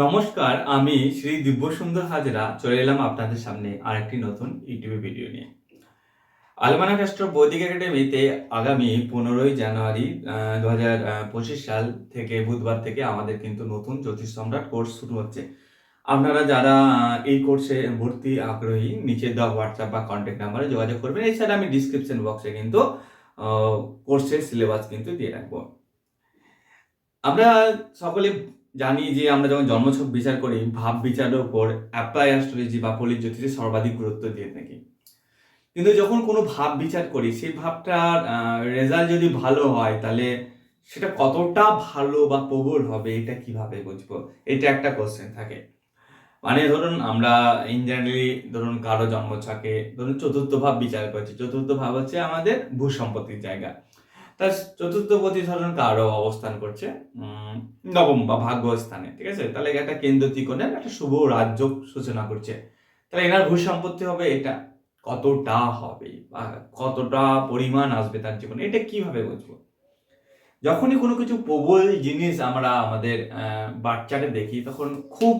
নমস্কার, আমি শ্রী দিব্যসুন্দর হাজরা। চলে এলাম আপনাদের সামনে আরেকটি নতুন ইউটিউবে ভিডিও নিয়ে। আলমানা রাষ্ট্র বৈদিক একাডেমিতে আগামী পনেরোই জানুয়ারি দু হাজার পঁচিশ সাল থেকে বুধবার থেকে আমাদের কিন্তু নতুন জ্যোতিষ সম্রাট কোর্স শুরু হচ্ছে। আপনারা যারা এই কোর্সে ভর্তি আগ্রহী, নিচে দেওয়া হোয়াটসঅ্যাপ বা কন্ট্যাক্ট নাম্বারে যোগাযোগ করবেন। এছাড়া আমি ডিসক্রিপশন বক্সে কিন্তু কোর্সের সিলেবাস কিন্তু দিয়ে রাখব। আমরা সকলে জানি যে আমরা যখন জন্মছক বিচার করি, ভাব বিচারের উপর অ্যাপ্লাই অ্যাস্ট্রোলজি বা পলি জ্যোতিষে সর্বাধিক গুরুত্ব দিয়ে থাকি। কিন্তু যখন কোনো ভাব বিচার করি, সেই ভাবটার রেজাল্ট যদি ভালো হয়, তাহলে সেটা কতটা ভালো বা প্রবল হবে, এটা কীভাবে বুঝব? এটা একটা কোশ্চেন থাকে। মানে ধরুন, আমরা ইন জেনারেলি ধরুন কারও জন্মছকে, ধরুন চতুর্থ ভাব বিচার করছি। চতুর্থ ভাব হচ্ছে আমাদের ভূ সম্পত্তির জায়গা। তার চতুর্থ পতি ধরুন কারও অবস্থান করছে নবম বা ভাগ্য স্থানে ঠিক আছে? তাহলে একটা কেন্দ্র ত্রিকোণের একটা শুভ রাজ্য সূচনা করছে। তাহলে এনার ভূ সম্পত্তি হবে এটা। কতটা হবে বা কতটা পরিমাণ আসবে তার জীবনে এটা কীভাবে বুঝব? যখনই কোনো কিছু প্রবল জিনিস আমরা আমাদের আহ, বাচ্চাটা দেখি তখন খুব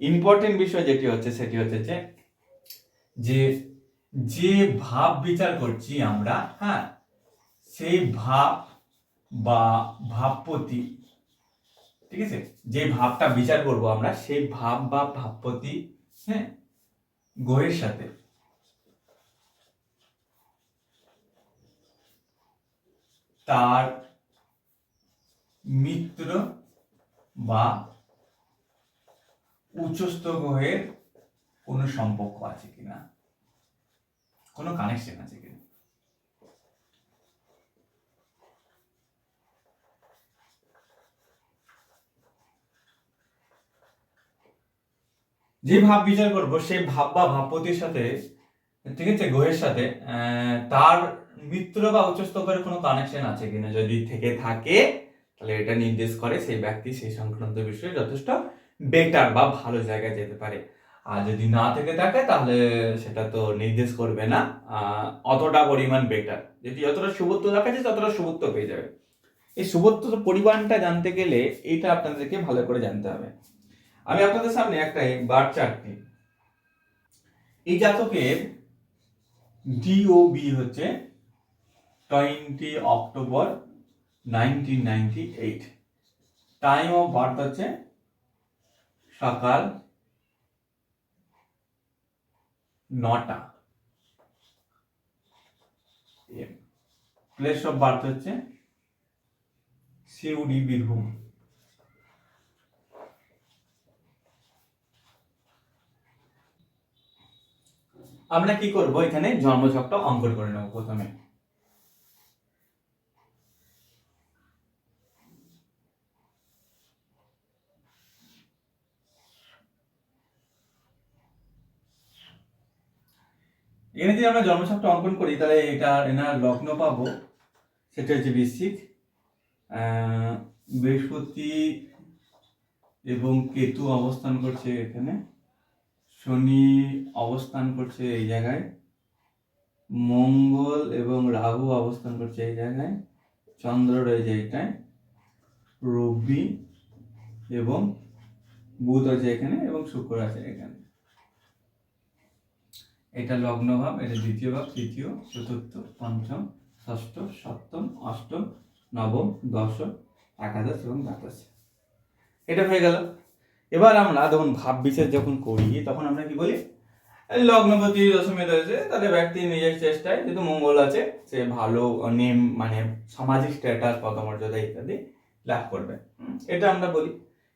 ইম্পর্টেন্ট বিষয় যেটি হচ্ছে সেটি হচ্ছে যে যে ভাব বিচার করছি আমরা হ্যাঁ সেই ভাব বা ভাবপতি, ঠিক আছে? যে ভাবটা বিচার করব আমরা, সেই ভাব বা ভাবপতি হ্যাঁ? গ্রহের সাথে। তার মিত্র বা উচ্চস্থ গ্রহের কোনো সম্পর্ক আছে কিনা? কোনো কানেকশন আছে কিনা? যে ভাব বিচার করব, সেই ভাব বা ভাবপতির সাথে, ঠিক আছে, গ্রহের সাথে তার মিত্র বা উচ্চস্থ করে কোনো কানেকশন আছে কিনা যদি থেকে থাকে, তাহলে এটা নির্দেশ করে সেই ব্যক্তি সেই সংক্রান্ত বিষয়ে যথেষ্ট বেটার বা ভালো জায়গায় যেতে পারে। আর যদি না থেকে থাকে, তাহলে সেটা তো নির্দেশ করবে না। অতটা পরিমাণ বেটার যদি যতটা শুভত্ব দেখাচ্ছে, ততটা শুভত্ব পেয়ে যাবে। এই শুভত্বর পরিমাণটা জানতে গেলে এটা আপনাদেরকে ভালো করে জানতে হবে। আমি আপনাদের সামনে একটা বার চার্ট নিই। এই জাতকের ডিওবি হচ্ছে twenty October nineteen ninety eight time of birth হচ্ছে সকাল নটা। প্লেস অফ বার্থ হচ্ছে সিউডি বীরভূম। আমরা কি করব? এখানে জন্মছকটা অঙ্কন করে নেব প্রথমে। এখানে যদি আমরা জন্মছকটা অঙ্কন করি, তাহলে এটা এনার লগ্ন পাবো। সেটা হচ্ছে বৃশ্চিক বৃহস্পতি এবং কেতু অবস্থান করছে এখানে। শনি অবস্থান করছে এই জায়গায়। মঙ্গল এবং রাহু অবস্থান করছে এই জায়গায়। চন্দ্র রয়েছে এইটায় রবি এবং বুধ আছে এখানে এবং শুক্র আছে এখানে। এটা লগ্ন ভাব, এটা দ্বিতীয় ভাব, তৃতীয়, চতুর্থ, পঞ্চম, ষষ্ঠ, সপ্তম, অষ্টম, নবম, দশম, একাদশ এবং দ্বাদশ। এটা হয়ে গেল। এবার আমরা যখন ভাব বিচার যখন করি, তখন আমরা কি বলি? লগ্নপতি দশমে রয়েছে তাদের ব্যক্তি নিজের চেষ্টায় যেহেতু মঙ্গল আছে, সে ভালো নেম মানে সামাজিক স্ট্যাটাস পদমর্যাদা ইত্যাদি লাভ করবে। এটা আমরা বলি।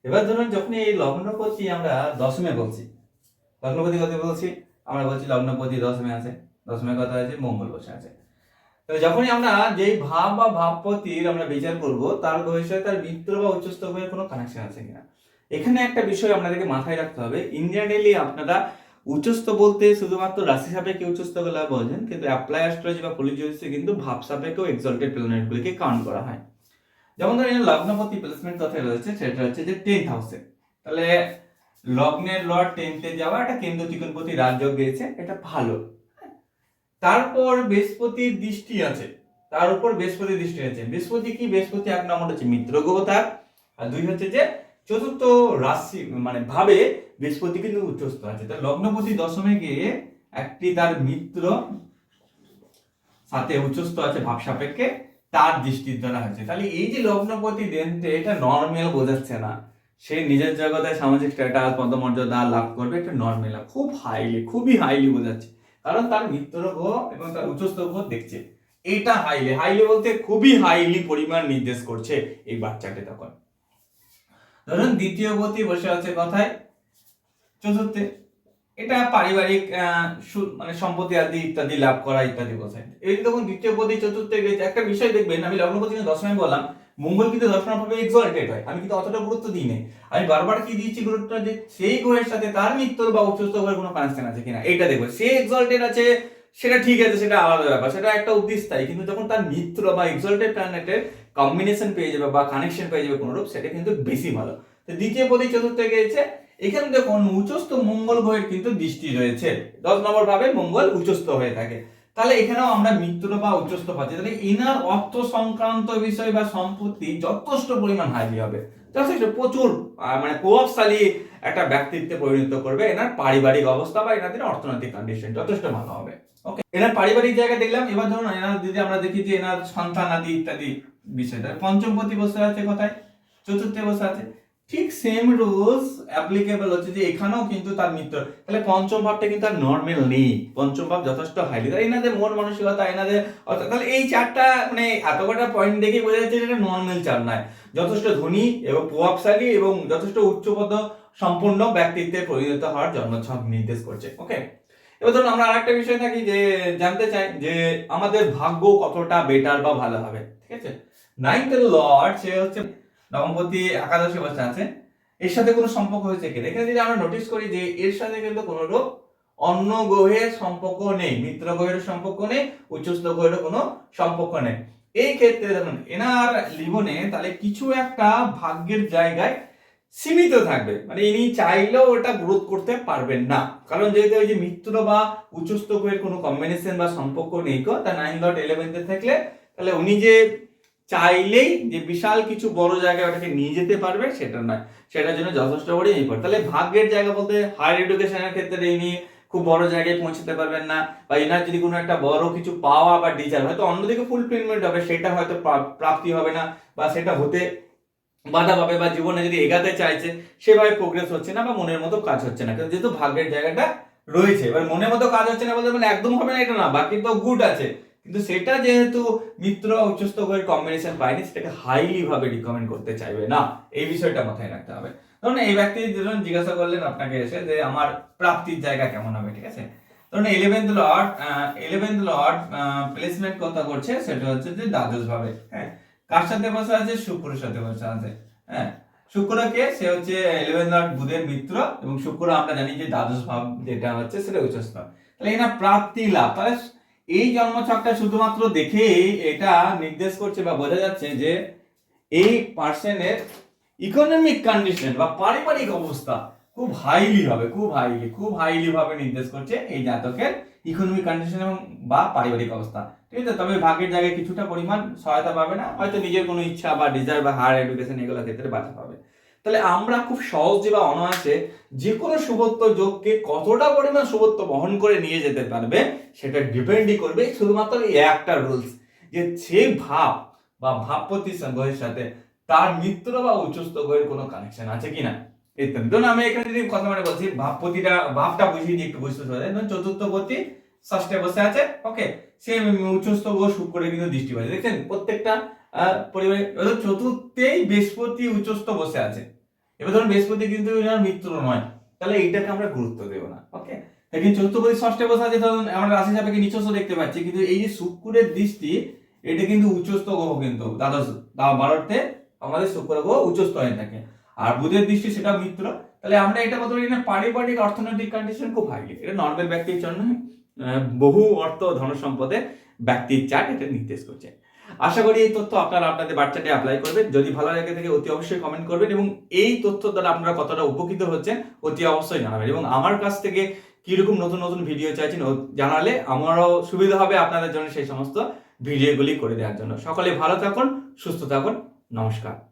এবার ধরুন যখন এই লগ্নপতি আমরা দশমে বলছি লগ্নপতি কথা বলছি? আমরা বলছি লগ্নপতি দশমে আছে, দশমে কথা আছে? মঙ্গল বসে আছে। তাহলে যখনই আমরা যেই ভাব বা ভাবপতির আমরা বিচার করব, তার ভবিষ্যতে তার মিত্র বা উচ্চস্থ গ্রহের কোনো কানেকশন আছে কিনা? এখানে একটা বিষয় আপনাদেরকে মাথায় রাখতে হবে। ইন্ডিয়ানেলি আপনারা উচ্চস্থ বলতে শুধুমাত্র রাশি সাপেক্ষে উচ্চস্থগুলা বোঝেন কিন্তু অ্যাপ্লাই অ্যাস্ট্রোলজি বা পলিজিওসে কিন্তু ভাব সাপেক্ষেও এক্সল্টেড প্ল্যানেটগুলিকে কাউন্ট করা হয়। যেমন ধরেন লগ্নপতি প্লেসমেন্ট কথায় রয়েছে? সেটা হচ্ছে যে টেন্থ হাউসে তাহলে লগ্নের লর্ড টেন্থে যাওয়া একটা কেন্দ্র ত্রিকোণপতি রাজযোগ গেছে এটা ভালো। তারপর বৃহস্পতির দৃষ্টি আছে। তার উপর বৃহস্পতির দৃষ্টি আছে। বৃহস্পতি কি? বৃহস্পতি এক নম্বর হচ্ছে মিত্র তার আর দুই হচ্ছে যে চতুর্থ রাশি মানে ভাবে বৃহস্পতি কিন্তু উচ্চস্থ আছে। তার লগ্নপতি দশমে গিয়ে একটি তার মিত্র সাথে উচ্চস্থ আছে ভাব সাপেক্ষে, তার দৃষ্টির দ্বারা হচ্ছে তাহলে এই যে লগ্নপতি দেনতে, এটা নর্মাল বোঝাচ্ছে না। সে নিজের জগতে সামাজিক স্ট্যাটাস পদমর্যাদা লাভ করবে, এটা নর্মাল খুব হাইলি খুবই হাইলি বোঝাচ্ছে। কারণ তার মিত্র গ্রহ এবং তার উচ্চস্থ গ্রহ দেখছে। এটা হাইলি হাইলি বলতে খুবই হাইলি পরিমাণ নির্দেশ করছে এই বাচ্চাটি তখন। ধরুন দ্বিতীয় গতি বসে আছে কথায়। চতুর্থে, এটা পারিবারিক মানে সম্পত্তি আদি ইত্যাদি লাভ করা ইত্যাদি বোঝায় এই তখন দ্বিতীয় পদে চতুর্থে গেছে একটা বিষয় দেখবেন, আমি লগ্নপতি দশমে বললাম, মঙ্গল কিন্তু দশম ভাবে এক্সল্টেড হয়। আমি কিন্তু অতটা গুরুত্ব দিই নাই। আমি বারবার কি দিয়েছি গুরুত্ব যে সেই গ্রহের সাথে তার মৃত্যুর বা উচ্চস্থ গ্রহের কোনো কানেকশন আছে কিনা? এইটা দেখব। সে এক্সল্টেড আছে সেটা ঠিক আছে, সেটা আলাদা ব্যাপার, সেটা একটা উদ্দেশ্যই কিন্তু যখন তার মিত্র বা এক্সল্টেড প্ল্যানেটের কম্বিনেশন পেয়ে যাবে বা কানেকশন পেয়ে যাবে কোনোরূপ, সেটা কিন্তু বেশি ভালো। তো দ্বিতীয় পদে চতুর্থে গিয়েছে, এখানে দেখুন, উচ্চস্থ মঙ্গল গ্রহের কিন্তু দৃষ্টি রয়েছে। দশ নম্বর ভাবে মঙ্গল উচ্চস্থ হয়ে থাকে। তাহলে এখানেও আমরা মিত্র বা উচ্চস্থ পাচ্ছি। তাহলে ইনার অর্থ সংক্রান্ত বিষয় বা সম্পত্তি যথেষ্ট পরিমাণ হাইলি হবে। যথেষ্ট, প্রচুর মানে প্রভাবশালী একটা ব্যক্তিত্বে পরিণত করবে। এনার পারিবারিক অবস্থা বা এনাদের অর্থনৈতিক কন্ডিশন যথেষ্ট ভালো হবে। ওকে এনার পারিবারিক জায়গা দেখলাম। এবার ধরুন, এনার যদি আমরা দেখি যে এনার সন্তান আদি ইত্যাদি বিষয়টা, পঞ্চম পতি বসে আছে কোথায়? চতুর্থে বসে আছে। ঠিক সেম রুলস অ্যাপ্লিকেবল হচ্ছে যে এখানেও কিন্তু তার মিত্র তাহলে পঞ্চম ভাবটা কিন্তু আর নর্মাল নেই। পঞ্চম ভাব যথেষ্ট হাইলি তাই এনাদের মন মানসিকতা, এনাদের তাহলে এই চারটা মানে এত কটা পয়েন্ট দেখে বোঝা যাচ্ছে যে এটা নর্মাল চার নয়। যথেষ্ট ধনী এবং প্রভাবশালী এবং যথেষ্ট উচ্চপদ সম্পূর্ণ ব্যক্তিত্বে পরিণত হওয়ার জন্মছক নির্দেশ করছে। ওকে এবার ধরুন আমরা আরেকটা বিষয় থাকি যে, জানতে চাই যে আমাদের ভাগ্য কতটা বেটার বা ভালো হবে? ঠিক আছে? নাইনথ লর্ড সে হচ্ছে নবমপতি একাদশী বসে আছে। এর সাথে কোনো সম্পর্ক হয়েছে কিনা এখানে যদি আমরা নোটিস করি যে এর সাথে কিন্তু কোনো রূপ অন্য গ্রহের সম্পর্ক নেই, মিত্র গ্রহের সম্পর্ক নেই, উচ্চস্থ গ্রহের কোনো সম্পর্ক নেই। এই ক্ষেত্রে দেখুন, এনার জীবনে তাহলে কিছু একটা ভাগ্যের জায়গায় সীমিত থাকবে। মানে ইনি চাইলেও ওটা গ্রোথ করতে পারবেন না। কারণ যেহেতু ওই যে মিত্র বা উচ্চস্থ গ্রহের কোনো কম্বিনেশন বা সম্পর্ক নেই কো, তা নাইন ডট ইলেভেন্থে থাকলে তাহলে উনি যে চাইলেই যে বিশাল কিছু বড় জায়গায় ওটাকে নিয়ে যেতে পারবে, সেটা নয়। সেটার জন্য যথেষ্ট বড় ইম্পর্ট তাহলে ভাগ্যের জায়গা বলতে হায়ার এডুকেশনের ক্ষেত্রে ইনি খুব বড় জায়গায় পৌঁছতে পারবেন না, বা এনার যদি কোনো একটা বড় কিছু পাওয়া বা ডিজার হয়তো অন্যদিকে ফুলফিলমেন্ট হবে, সেটা হয়তো প্রাপ্তি হবে না, বা সেটা হতে বাধা পাবে, বা জীবনে যদি এগাতে চাইছে, সেভাবে প্রোগ্রেস হচ্ছে না, বা মনের মতো কাজ হচ্ছে না। কিন্তু যেহেতু ভাগ্যের জায়গাটা রয়েছে, এবার মনের মতো কাজ হচ্ছে না বলতে একদম হবে না, এটা না বাকি তো গুড আছে। কিন্তু সেটা যেহেতু মিত্র উচ্চস্থ গ্রহের কম্বিনেশন পায়নি, সেটাকে হাইলি ভাবে রিকমেন্ড করতে চাইবে না। এই বিষয়টা মাথায় রাখতে হবে। ধরুন এই ব্যক্তি যখন জিজ্ঞাসা করলেন আপনাকে এসে যে, আমার প্রাপ্তির জায়গা কেমন হবে? ঠিক আছে? ধরুন eleventh lord eleventh lord placement কথা করছে? সেটা হচ্ছে যে দ্বাদশ ভাবে হ্যাঁ? কার সাথে বসে আছে? শুক্রের সাথে বসে আছে হ্যাঁ? শুক্রকে সে হচ্ছে ইলেভেন লর্ড বুধের মিত্র এবং শুক্র আমরা জানি যে দ্বাদশ ভাব যেটা হচ্ছে সেটা উচ্চস্থ। তাহলে এনা প্রাপ্তি লাভ, তাহলে এই জন্মছকটা শুধুমাত্র দেখেই এটা নির্দেশ করছে বা বোঝা যাচ্ছে যে এই পার্সনের ইকোনমিক কন্ডিশন বা পারিবারিক অবস্থা খুব হাইলি হবে, খুব হাইলি খুব হাইলি ভাবে নির্দেশ করছে এই জাতকের ইকোনমিক কন্ডিশন এবং বা পারিবারিক অবস্থা। ঠিক আছে? তবে ভাগের জায়গায় কিছুটা পরিমাণ সহায়তা পাবে না, হয়তো নিজের কোনো ইচ্ছা বা ডিজায়ার বা হায়ার এডুকেশন এগুলো ক্ষেত্রে বাধা পাবে। তাহলে আমরা খুব সহজে বা অনায়াসে যে কোনো শুভত্ব যোগকে কতটা পরিমাণ শুভত্ব বহন করে নিয়ে যেতে পারবে, সেটা ডিপেন্ডই করবে। শুধুমাত্র এই একটা রুলস যে সে ভাব বা ভাবপতি গ্রহের সাথে তার মিত্র বা উচ্চস্থ গ্রহের কোনো কানেকশন আছে কিনা। ইত্যাদি ধরুন আমি এখানে যদি কথা মানে বলছি ভাবপতিটা ভাবটা বুঝিয়ে দিই একটু বুঝতে পারে চতুর্থ পতি ষষ্ঠে বসে আছে ওকে সে উচ্চস্থ গ্রহ শুক্রে কিন্তু দৃষ্টি পাচ্ছে দেখছেন, প্রত্যেকটা পরিবারে চতুর্থেই বৃহস্পতি উচ্চস্থ বসে আছে। এবার ধরুন বৃহস্পতি কিন্তু মিত্র নয়। তাহলে এইটাকে আমরা গুরুত্ব দেবো না ওকে কিন্তু চতুর্থপতি ষষ্ঠে বসে আছে, ধরুন আমরা রাশি সাপেক্ষে নিচস্থ দেখতে পাচ্ছি, কিন্তু এই যে শুক্রের দৃষ্টি, এটা কিন্তু উচ্চস্থ গ্রহ কিন্তু, দ্বাদশ বারোতে আমাদের শুক্র গ্রহ উচ্চস্থ হয়ে থাকে। আর বুধের দৃষ্টি সেটা মিত্র। তাহলে আমরা এটা বলতে পারি না, পারিবারিক অর্থনৈতিক কন্ডিশন খুব হাইলি এটা নর্মাল ব্যক্তির জন্য বহু অর্থ ধন সম্পদে ব্যক্তির চার্ট এটা নির্দেশ করছে। আশা করি এই তথ্য আপনারা আপনাদের বাচ্চাটি অ্যাপ্লাই করবেন। যদি ভালো লাগে থাকে অতি অবশ্যই কমেন্ট করবেন এবং এই তথ্য দ্বারা আপনারা কতটা উপকৃত হচ্ছেন অতি অবশ্যই জানাবেন। এবং আমার কাছ থেকে কীরকম নতুন নতুন ভিডিও চাইছেন জানালে আমারও সুবিধা হবে আপনাদের জন্য সেই সমস্ত ভিডিওগুলি করে দেওয়ার জন্য। সকলে ভালো থাকুন, সুস্থ থাকুন। নমস্কার।